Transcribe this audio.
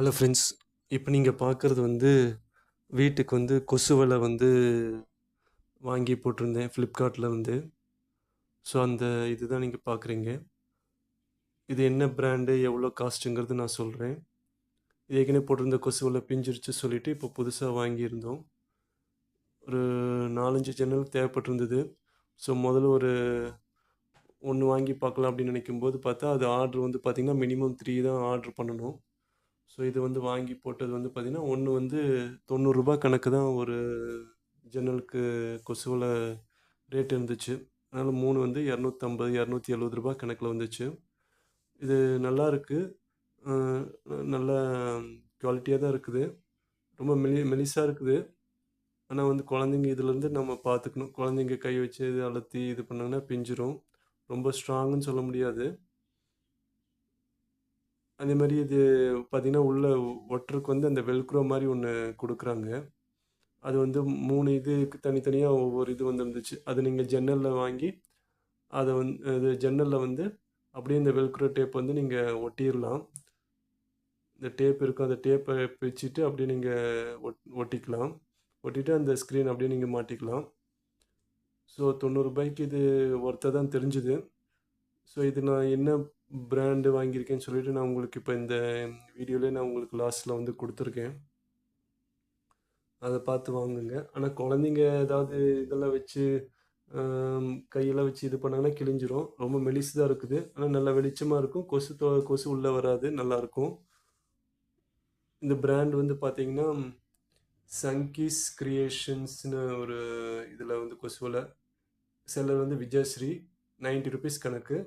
Hello friends இப்போ நீங்கள் பார்க்குறது வந்து வீட்டுக்கு வந்து கொசு வலை வந்து வாங்கி போட்டிருந்தேன் ஃப்ளிப்கார்ட்டில் வந்து. ஸோ அந்த இதுதான் நீங்கள் பார்க்குறீங்க இது என்ன பிராண்டு எவ்வளோ காஸ்ட்டுங்கிறது நான் சொல்கிறேன் இது ஏற்கனவே போட்டிருந்த கொசு வலை பிஞ்சிருச்சு சொல்லிவிட்டு இப்போ புதுசாக வாங்கியிருந்தோம். ஒரு நாலஞ்சு ஜன்னல் தேவைப்பட்டிருந்தது. ஸோ முதல்ல ஒரு ஒன்று வாங்கி பார்க்கலாம் அப்படின்னு நினைக்கும்போது பார்த்தா அது ஆர்டர் வந்து பார்த்திங்கன்னா மினிமம் த்ரீ தான் ஆர்டர் பண்ணணும். ஸோ இது வந்து வாங்கி போட்டது வந்து பார்த்திங்கன்னா ஒன்று வந்து தொண்ணூறுரூபா கணக்கு தான் ஒரு ஜன்னலுக்கு கொசுவில் ரேட் இருந்துச்சு. அதனால் மூணு வந்து இரநூத்தம்பது இரநூத்தி எழுபது ரூபா கணக்கில் வந்துச்சு. இது நல்லா இருக்குது நல்ல குவாலிட்டியாக தான் இருக்குது. ரொம்ப மெலி மெலிசாக இருக்குது. ஆனால் வந்து குழந்தைங்க இதுலேருந்து நம்ம பார்த்துக்கணும் குழந்தைங்க கை வச்சு இது அழுத்தி இது பண்ணாங்கன்னா பிஞ்சிரும். ரொம்ப ஸ்ட்ராங்குன்னு சொல்ல முடியாது. அதே மாதிரி இது பார்த்திங்கன்னா உள்ள ஒட்டுறதுக்கு வந்து அந்த வெல்க்ரோ மாதிரி ஒன்று கொடுக்குறாங்க. அது வந்து மூணு இதுக்கு தனித்தனியாக ஒவ்வொரு இது வந்துருந்துச்சு. அது நீங்கள் ஜன்னலில் வாங்கி அதை வந்து அது ஜன்னலில் வந்து அப்படியே இந்த வெல்க்ரோ டேப் வந்து நீங்கள் ஒட்டிடலாம் இந்த டேப் இருக்கும். அந்த டேப்பை பிரிச்சுட்டு அப்படியே நீங்கள் ஒட் ஒட்டிக்கலாம். ஒட்டிட்டு அந்த ஸ்க்ரீன் அப்படியே நீங்கள் மாட்டிக்கலாம். ஸோ தொண்ணூறுபாய்க்கு இது ஒர்த்தாக தான் தெரிஞ்சுது. ஸோ இது நான் என்ன பிராண்டு வாங்கியிருக்கேன்னு சொல்லிட்டு நான் உங்களுக்கு இப்போ இந்த வீடியோலேயே நான் உங்களுக்கு லாஸ்ட்டில் வந்து கொடுத்துருக்கேன். அதை பார்த்து வாங்குங்க. ஆனால் குழந்தைங்க ஏதாவது இதெல்லாம் வச்சு கையெல்லாம் வச்சு இது பண்ணாங்கன்னா கிழிஞ்சிரும். ரொம்ப மெலிசு தான் இருக்குது. ஆனால் நல்லா வெளிச்சமாக இருக்கும். கொசு தொ கொசு உள்ளே வராது. நல்லாயிருக்கும் இந்த பிராண்ட் வந்து பார்த்தீங்கன்னா சங்கீஸ் கிரியேஷன்ஸ்னு ஒரு இதில் வந்து கொசுவில் செல்லர் வந்து விஜயஸ்ரீ. நைன்ட்டி ருபீஸ் கணக்கு.